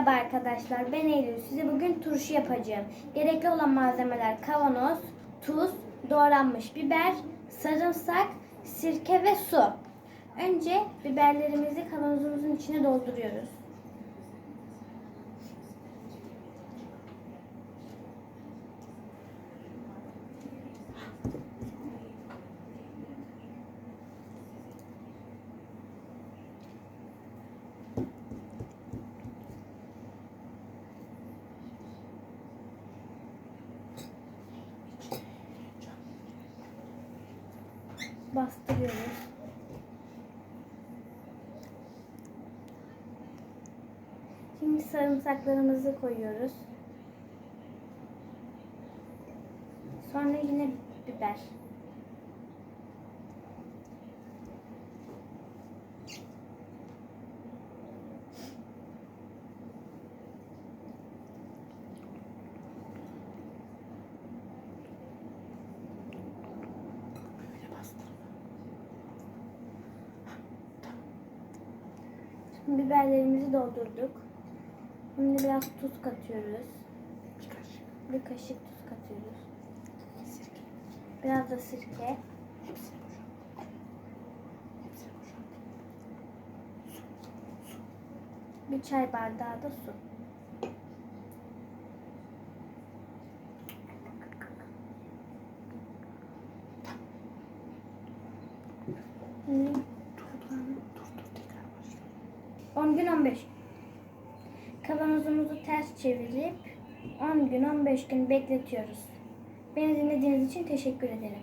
Merhaba arkadaşlar, ben Eylül. Size bugün turşu yapacağım. Gerekli olan malzemeler kavanoz, tuz, doğranmış biber, sarımsak, sirke ve su. Önce biberlerimizi kavanozumuzun içine dolduruyoruz. Bastırıyoruz. Şimdi sarımsaklarımızı koyuyoruz. Sonra yine biber. Şimdi biberlerimizi doldurduk. Şimdi biraz tuz katıyoruz. Bir kaşık. Bir kaşık tuz katıyoruz. Sirke. Biraz da sirke. Hepsini boşalt. Hepsini boşalt. Su. Su. Bir çay bardağı da su. Şimdi 10 gün 15 gün. Kavanozumuzu ters çevirip 10 gün 15 gün bekletiyoruz. Beni dinlediğiniz için teşekkür ederim.